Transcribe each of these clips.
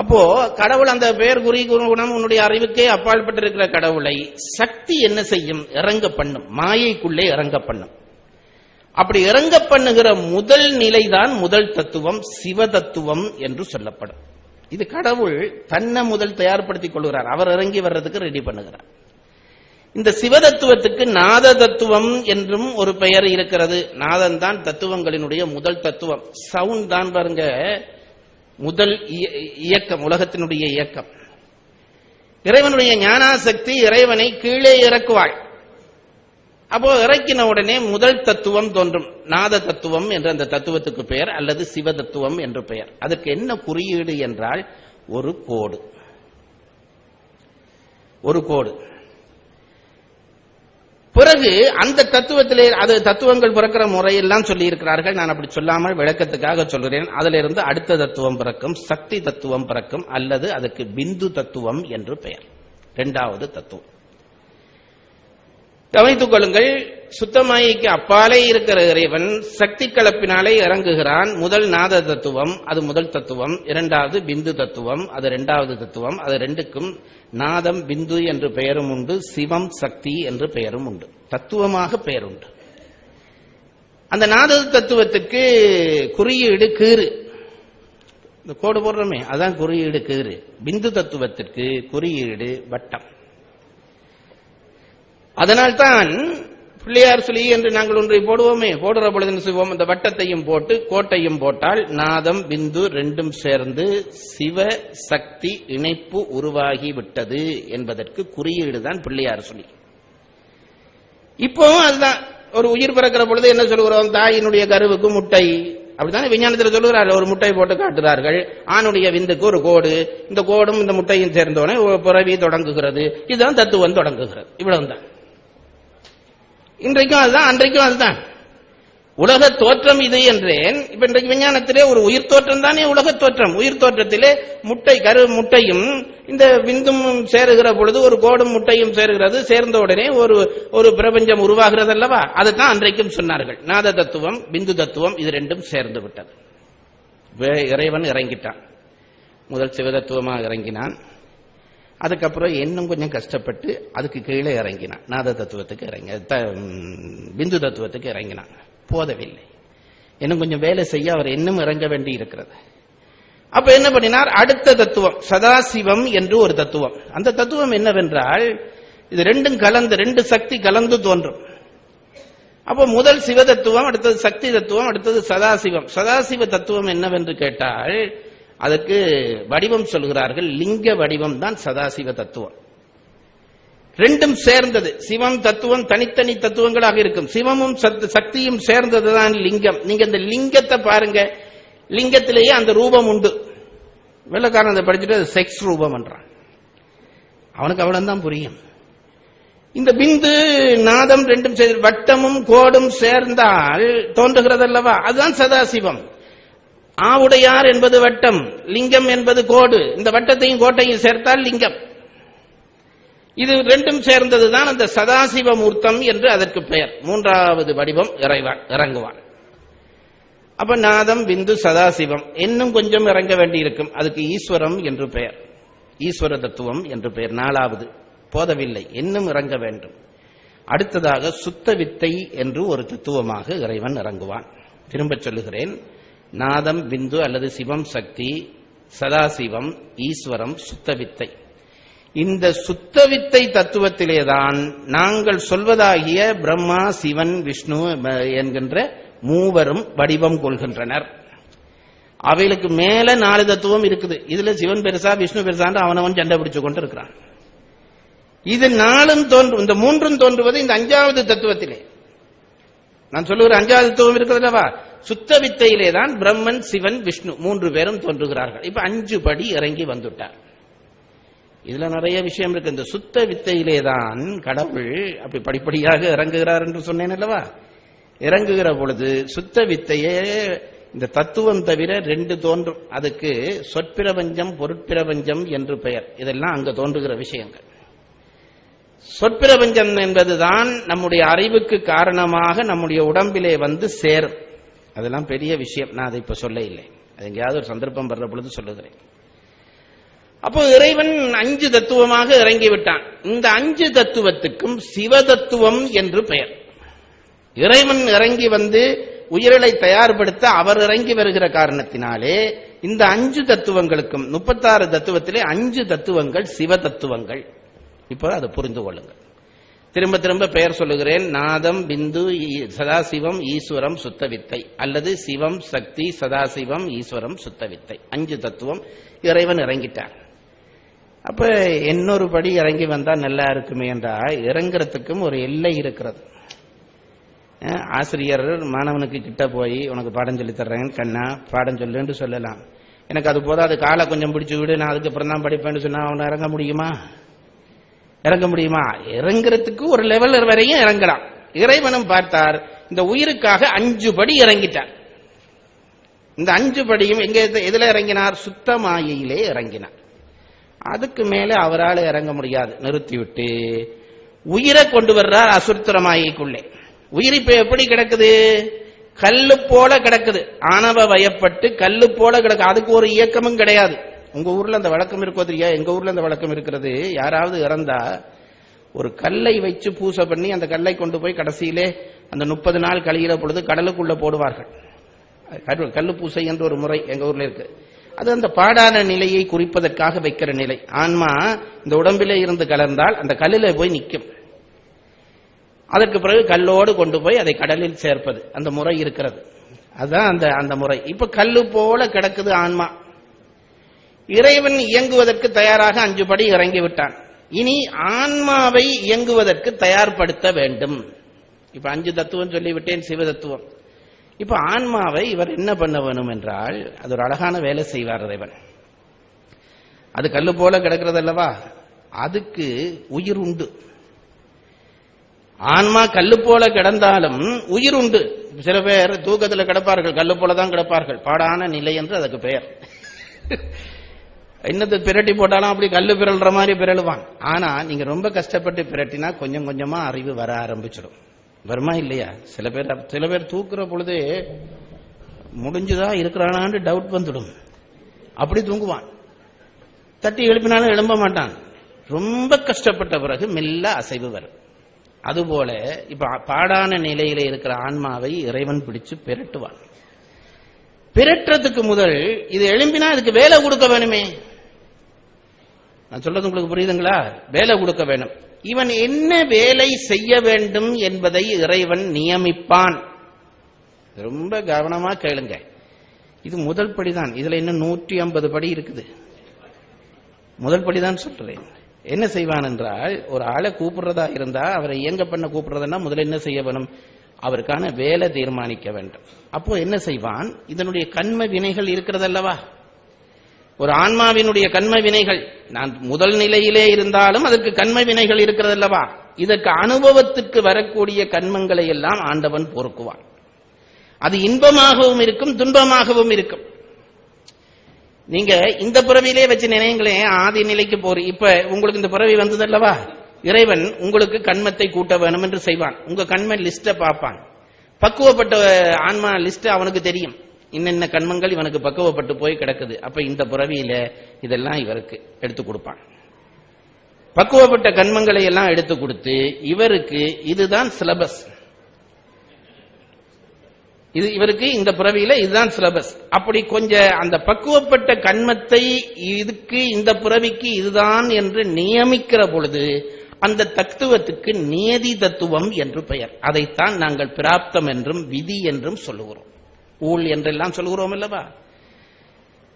அப்போ கடவுள் அந்த பெயர் குறி குணம் உன்னுடைய அறிவுக்கே அப்பாற்பட்டிருக்கிற கடவுளை சக்தி என்ன செய்யும்? இறங்க பண்ணும். மாயைக்குள்ளே இறங்க பண்ணும். அப்படி இறங்க பண்ணுகிற முதல் நிலைதான் முதல் தத்துவம் சிவ தத்துவம் என்று சொல்லப்படும். இது கடவுள் தன்னை முதல் தயார்படுத்திக் கொள்கிறார். அவர் இறங்கி வர்றதுக்கு ரெடி பண்ணுகிறார். இந்த சிவதத்துவத்துக்கு நாத தத்துவம் என்றும் ஒரு பெயர் இருக்கிறது. நாதன் தான் தத்துவங்களினுடைய முதல் தத்துவம். சவுண்ட் தான் பாருங்க. முதல் இய- இயக்கம் உலகத்தினுடைய இயக்கம். இறைவனுடைய ஞானாசக்தி இறைவனை கீழே இறக்குவாள். அப்போ இறக்கின உடனே முதல் தத்துவம் தோன்றும். நாத தத்துவம் என்ற அந்த தத்துவத்துக்கு பெயர் அல்லது சிவ தத்துவம் என்று பெயர். அதற்கு என்ன குறியீடு என்றால் ஒரு கோடு. ஒரு கோடு. பிறகு அந்த தத்துவத்திலே அது தத்துவங்கள் பிறக்கிற முறையெல்லாம் சொல்லி இருக்கிறார்கள் நான் அப்படி சொல்லாமல் விளக்கத்துக்காக சொல்கிறேன். அதிலிருந்து அடுத்த தத்துவம் பிறக்கும் சக்தி தத்துவம் பிறக்கும் அல்லது அதுக்கு பிந்து தத்துவம் என்று பெயர். இரண்டாவது தத்துவம். கவனித்துக் கொள்ளுங்கள் சுத்தமாயிக்கு அப்பாலே இருக்கிற இறைவன் சக்தி கலப்பினாலே இறங்குகிறான். முதல் நாத தத்துவம் அது முதல் தத்துவம். இரண்டாவது பிந்து தத்துவம் அது இரண்டாவது தத்துவம். அது ரெண்டுக்கும் நாதம் பிந்து என்று பெயரும் உண்டு. சிவம் சக்தி என்று பெயரும் உண்டு. தத்துவமாக பெயருண்டு அந்த நாத தத்துவத்துக்கு குறியீடு கீறு. இந்த கோடு போடுறோமே அதான் குறியீடு கீறு. பிந்து தத்துவத்திற்கு குறியீடு வட்டம். அதனால்தான் பிள்ளையார் சுழி என்று நாங்கள் ஒன்றை போடுவோமே போடுற பொழுது என்ன செய்வோம் அந்த வட்டத்தையும் போட்டு கோட்டையும் போட்டால் நாதம் பிந்து ரெண்டும் சேர்ந்து சிவ சக்தி இணைப்பு உருவாகி விட்டது என்பதற்கு குறியீடு தான் பிள்ளையார் சுழி. இப்போவும் அதுதான். ஒரு உயிர் பிறக்கிற பொழுது என்ன சொல்கிறோம் தாயினுடைய கருவுக்கு முட்டை. அப்படித்தானே விஞ்ஞானத்தில் சொல்லுகிறார்கள். ஒரு முட்டை போட்டு காட்டுகிறார்கள். ஆணுடைய விந்துக்கு ஒரு கோடு. இந்த கோடும் இந்த முட்டையும் சேர்ந்தோடனே பிறவி தொடங்குகிறது. இதுதான் தத்துவம் தொடங்குகிறது. இவ்வளவுதான். இன்றைக்கும் அதுதான். அன்றைக்கும் அதுதான். உலக தோற்றம் இது என்றேன். இப்ப இன்றைக்கு விஞ்ஞானத்திலே ஒரு உயிர் தோற்றம் தானே உலக தோற்றம். உயிர் தோற்றத்திலே முட்டை கரு முட்டையும் இந்த விந்தும் சேருகிற பொழுது ஒரு கோடும் முட்டையும் சேருகிறது. சேர்ந்த உடனே ஒரு ஒரு பிரபஞ்சம் உருவாகிறது அல்லவா அதைத்தான் அன்றைக்கும் சொன்னார்கள். நாத தத்துவம் பிந்து தத்துவம் இது ரெண்டும் சேர்ந்து விட்டது. இறைவன் இறங்கிட்டான். முதல் சிவதத்துவமாக இறங்கினான். அதுக்கப்புறம் இன்னும் கொஞ்சம் கஷ்டப்பட்டு அதுக்கு கீழே இறங்கினான். நாத தத்துவத்துக்கு இறங்கி த- பிந்து தத்துவத்துக்கு இறங்கினான். போதவில்லை. இன்னும் கொஞ்சம் வேலை செய்ய அவர் இன்னும் இறங்க வேண்டி இருக்கிறது. அப்ப என்ன பண்ணினார்? அடுத்த தத்துவம் சதாசிவம் என்று ஒரு தத்துவம். அந்த தத்துவம் என்னவென்றால் இது ரெண்டும் கலந்து ரெண்டு சக்தி கலந்து தோன்றும். அப்போ முதல் சிவ தத்துவம் அடுத்தது சக்தி தத்துவம் அடுத்தது சதாசிவம். சதாசிவ தத்துவம் என்னவென்று கேட்டால் அதற்கு வடிவம் சொல்கிறார்கள். லிங்க வடிவம் தான் சதாசிவ தத்துவம். ரெண்டும் சேர்ந்தது. சிவம் தத்துவம் தனித்தனி தத்துவங்களாக இருக்கும். சிவமும் சத்- சக்தியும் சேர்ந்ததுதான் லிங்கம். நீங்க இந்த லிங்கத்தை பாருங்க. லிங்கத்திலேயே அந்த ரூபம் உண்டு. வெள்ளக்காரன் அதை படிச்சுட்டு அது செக்ஸ் ரூபம் என்றான் அவனுக்கு அவ்வளவுதான் புரியும். இந்த பிந்து நாதம் ரெண்டும் சேர்ந்து வட்டமும் கோடும் சேர்ந்தால் தோன்றுகிறதல்லவா? அதுதான் சதாசிவம். ஆவுடையார் என்பது வட்டம் லிங்கம் என்பது கோடு. இந்த வட்டத்தையும் கோட்டையும் சேர்த்தால் லிங்கம். இது ரெண்டும் சேர்ந்ததுதான் அந்த சதாசிவ மூர்த்தம் என்று அதற்கு பெயர். மூன்றாவது வடிவம் இறைவான் இறங்குவான். அப்ப நாதம் பிந்து சதாசிவம். இன்னும் கொஞ்சம் இறங்க வேண்டியிருக்கும். அதுக்கு ஈஸ்வரம் என்று பெயர். ஈஸ்வர தத்துவம் என்று பெயர். நாலாவது போதவில்லை. இன்னும் இறங்க வேண்டும். அடுத்ததாக சுத்த வித்தை என்று ஒரு தத்துவமாக இறைவன் இறங்குவான். திரும்பச் சொல்லுகிறேன். நாதம் பிந்து அல்லது சிவம் சக்தி சதாசிவம் ஈஸ்வரம் சுத்த வித்தை இந்த சுத்த வித்தை தத்துவத்திலேதான் நாங்கள் சொல்வதாகிய பிரம்மா சிவன் விஷ்ணு என்கின்ற மூவரும் வடிவம் கொள்கின்றனர். அவைகளுக்கு மேல நாலு தத்துவம் இருக்குது. இதுல சிவன் பெருசா விஷ்ணு பெருசான்னு அவனவன் சண்டை பிடிச்சு கொண்டு இருக்கிறான். இது நாளும் தோன்றும் இந்த மூன்றும் தோன்றுவது இந்த அஞ்சாவது தத்துவத்திலே. நான் சொல்லுகிற அஞ்சாவது தத்துவம் இருக்கிறதுலவா சுத்த வித்தையிலே தான் பிரம்மன் சிவன் விஷ்ணு மூன்று பேரும் தோன்றுகிறார்கள். இப்ப அஞ்சு படி இறங்கி வந்துட்டார். இதுல நிறைய விஷயம் இருக்கு. இந்த சுத்த வித்தையிலே தான் கடவுள் அப்படி படிப்படியாக இறங்குகிறார் என்று சொன்னேன் அல்லவா? இறங்குகிற பொழுது சுத்த வித்தையே இந்த தத்துவம் தவிர ரெண்டு தோன்றும். அதுக்கு சொற்பிரபஞ்சம் பொருட்பிரபஞ்சம் என்று பெயர். இதெல்லாம் அங்க தோன்றுகிற விஷயங்கள். சொற்பிரபஞ்சம் என்பதுதான் நம்முடைய அறிவுக்கு காரணமாக நம்முடைய உடம்பிலே வந்து சேரும். அதெல்லாம் பெரிய விஷயம். நான் அதை இப்ப சொல்ல இல்லை அது எங்கேயாவது ஒரு சந்தர்ப்பம் வர்ற பொழுது சொல்லுகிறேன். அப்போ இறைவன் அஞ்சு தத்துவமாக இறங்கி விட்டான் இந்த அஞ்சு தத்துவத்துக்கும் சிவ தத்துவம் என்று பெயர். இறைவன் இறங்கி வந்து உயிரலை தயார்படுத்த அவர் இறங்கி வருகிற காரணத்தினாலே இந்த அஞ்சு தத்துவங்களுக்கும் முப்பத்தாறு தத்துவத்திலே அஞ்சு தத்துவங்கள் சிவ தத்துவங்கள் இப்போ அதை புரிந்து கொள்ளுங்கள். திரும்ப திரும்ப பெயர் சொல்லுகிறேன். நாதம் பிந்து சதாசிவம் ஈஸ்வரம் சுத்தவித்தை. அல்லது சிவம் சக்தி சதாசிவம் ஈஸ்வரம் சுத்தவித்தை. அஞ்சு தத்துவம் இறைவன் இறங்கிட்டார். அப்ப இன்னொரு படி இறங்கி வந்தா நல்லா இருக்குமே என்றா இறங்குறதுக்கும் ஒரு எல்லை இருக்கிறது. ஆசிரியர் மாணவனுக்கு கிட்ட போய் உனக்கு பாடம் சொல்லி தர்றேன் கண்ணா பாடம் சொல்லுன்னு சொல்லலாம். எனக்கு அது போதாது காலை கொஞ்சம் பிடிச்சு விடு நான் அதுக்கப்புறம் தான் படிப்பேன்னு சொன்னா அவனை இறங்க முடியுமா? இறங்க முடியுமா? இறங்குறதுக்கு ஒரு லெவல் வரையும் இறங்கலாம். இறைவனும் பார்த்தார் இந்த உயிருக்காக அஞ்சு படி இறங்கிட்டார். இந்த அஞ்சு படியும் எங்க எதுல இறங்கினார்? சுத்த மாயையிலே இறங்கினார். அதுக்கு மேலே அவரால் இறங்க முடியாது. நிறுத்திவிட்டு உயிரை கொண்டு வர்றார் அசுத்திரமாயிக்குள்ளே. உயிர் இப்ப எப்படி கிடக்குது? கல்லு போல கிடக்குது. ஆணவ வயப்பட்டு கல்லு போல கிடக்கு. அதுக்கு ஒரு இயக்கமும் கிடையாது. உங்க ஊர்ல அந்த வழக்கம் இருக்கோ தெரியா? எங்க ஊர்ல அந்த வழக்கம் இருக்கிறது. யாராவது இறந்தா ஒரு கல்லை வச்சு பூசை பண்ணி அந்த கல்லை கொண்டு போய் கடைசியிலே அந்த முப்பது நாள் கழிகிற பொழுது கடலுக்குள்ள போடுவார்கள். கல் கல்லு பூசை என்ற ஒரு முறை எங்க ஊர்ல இருக்கு. அது அந்த பாடான நிலையை குறிப்பதற்காக வைக்கிற நிலை. ஆன்மா இந்த உடம்பிலே இருந்து கலர்ந்தால் அந்த கல்லில் போய் நிற்கும். அதற்கு பிறகு கல்லோடு கொண்டு போய் அதை கடலில் சேர்ப்பது. அந்த முறை இருக்கிறது. அதுதான் அந்த அந்த முறை. இப்ப கல்லு போல கிடக்குது ஆன்மா. இறைவன் இயங்குவதற்கு தயாராக அஞ்சு படி இறங்கி விட்டான். இனி ஆன்மாவை இயங்குவதற்கு தயார்படுத்த வேண்டும். இப்ப அஞ்சு தத்துவம் சொல்லிவிட்டேன் சிவ தத்துவம் இப்ப ஆன்மாவை இவர் என்ன பண்ண வேணும் என்றால் அது ஒரு அழகான வேலை செய்வார் இறைவன். அது கல்லு போல கிடக்கிறது அல்லவா? அதுக்கு உயிர் உண்டு. ஆன்மா கல்லு போல கிடந்தாலும் உயிர் உண்டு. சில பேர் தூக்கத்தில் கிடப்பார்கள் கல்லு போல தான் கிடப்பார்கள். பாடான நிலை என்று அதுக்கு பெயர். என்னது பிரட்டி போட்டாலும் அப்படி கல்லு பிறல்ற மாதிரி பிறழுவான் ஆனா நீங்க ரொம்ப கஷ்டப்பட்டு பிரட்டினா கொஞ்சம் கொஞ்சமா அறிவு வர ஆரம்பிச்சிடும். வருமா இல்லையா? சில பேர் சில பேர் தூக்குற பொழுது முடிஞ்சுதா இருக்கிறானான்னு டவுட் வந்துடும். அப்படி தூங்குவான். தட்டி எழுப்பினாலும் எழும்ப மாட்டான். ரொம்ப கஷ்டப்பட்ட பிறகு மெல்ல அசைவு வரும். அதுபோல இப்ப பாடான நிலையில இருக்கிற ஆன்மாவை இறைவன் பிடிச்சு பிரட்டுவான். பிரட்டுறதுக்கு முதல் இது எழும்பினா இதுக்கு வேலை கொடுக்க வேணுமே. நான் சொல்றது உங்களுக்கு புரியுதுங்களா? வேலை கொடுக்க வேணும். இவன் என்ன வேலை செய்ய வேண்டும் என்பதை இறைவன் நியமிப்பான். ரொம்ப கவனமா கேளுங்க. இது முதல் படிதான். இதுல இன்னும் நூற்றி ஐம்பது படி இருக்குது. முதல் படிதான் சொல்றேன். என்ன செய்வான் என்றால் ஒரு ஆளை கூப்பிடுறதா இருந்தா அவரை இயங்க பண்ண கூப்பிடுறதுன்னா முதல்ல என்ன செய்ய வேணும்? அவருக்கான வேலை தீர்மானிக்க வேண்டும். அப்போ என்ன செய்வான்? இதனுடைய கண்ம வினைகள் இருக்கிறதல்லவா? ஒரு ஆன்மாவினுடைய கண்ம வினைகள் நான் முதல் நிலையிலே இருந்தாலும் அதற்கு கண்ம வினைகள் இருக்கிறதல்லவா? இதற்கு அனுபவத்துக்கு வரக்கூடிய கண்மங்களை எல்லாம் ஆண்டவன் பொறுக்குவான். அது இன்பமாகவும் இருக்கும் துன்பமாகவும் இருக்கும். நீங்க இந்த பிறவியிலே வச்சு நினைங்களேன் ஆதி நிலைக்கு போறீ இப்ப உங்களுக்கு இந்த பிறவி வந்ததல்லவா? இறைவன் உங்களுக்கு கண்மத்தை கூட்ட வேணும் என்று செய்வான். உங்க கண்மன் லிஸ்ட பார்ப்பான். பக்குவப்பட்ட ஆன்மா லிஸ்ட் அவனுக்கு தெரியும். இன்னென்ன கண்மங்கள் இவனுக்கு பக்குவப்பட்டு போய் கிடக்குது. அப்ப இந்த பிறவியில இதெல்லாம் இவருக்கு எடுத்து கொடுப்பான். பக்குவப்பட்ட கண்மங்களை எல்லாம் எடுத்து கொடுத்து இவருக்கு இதுதான் சிலபஸ் இது இவருக்கு இந்த பிறவியில இதுதான் சிலபஸ் அப்படி கொஞ்சம் அந்த பக்குவப்பட்ட கண்மத்தை இதுக்கு இந்த பிறவிக்கு இதுதான் என்று நியமிக்கிற பொழுது அந்த தத்துவத்துக்கு நியதி தத்துவம் என்று பெயர். அதைத்தான் நாங்கள் பிராப்தம் என்றும் விதி என்றும் சொல்லுகிறோம். ஊழ் என்றெல்லாம் சொல்கிறோம் அல்லவா?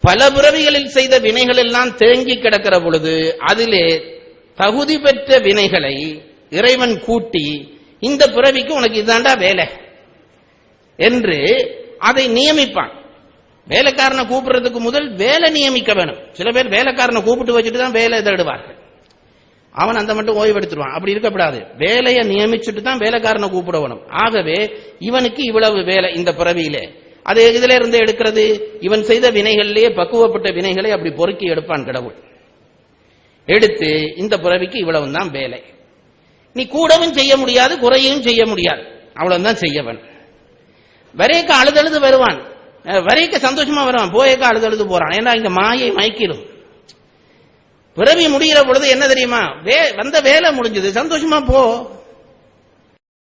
பல பிறவிகளில் செய்த வினைகள் எல்லாம் தேங்கி கிடக்கிற பொழுது அதிலே தகுதி பெற்ற வினைகளை இறைவன் கூட்டி இந்த பிறவிக்கு உனக்கு இதாண்டா வேலை என்று அதை நியமிப்பான். வேலைக்காரனை கூப்பிடுறதுக்கு முதல் வேலை நியமிக்க வேணும். சில பேர் வேலைக்காரனை கூப்பிட்டு வச்சுட்டு தான் வேலை தேடுவார்கள். அவன் அந்த மட்டும் ஓய்வெடுத்துருவான். அப்படி இருக்கக்கூடாது. வேலையை நியமிச்சுட்டு தான் வேலைக்காரனை கூப்பிடணும் ஆகவே இவனுக்கு இவ்வளவு வேலை இந்த பிறவியிலே. அது இதுல இருந்து எடுக்கிறது? இவன் செய்த வினைகளிலேயே பக்குவப்பட்ட வினைகளை அப்படி பொறுக்கி எடுப்பான் கடவுள். எடுத்து இந்த பிறவிக்கு இவ்வளவு தான் வேலை. நீ கூடவும் செய்ய முடியாது குறையும் செய்ய முடியாது. அவ்வளவுதான் செய்யவன். வரையக்க அழுதழுது வருவான். வரையக்க சந்தோஷமா வருவான். போயக்க அழுதழுது போறான். ஏன்னா இங்க மாயை மயக்கிடும் பிறவி முடிகிற பொழுது என்ன தெரியுமா? வே வந்த வேலை முடிஞ்சது. சந்தோஷமா போ.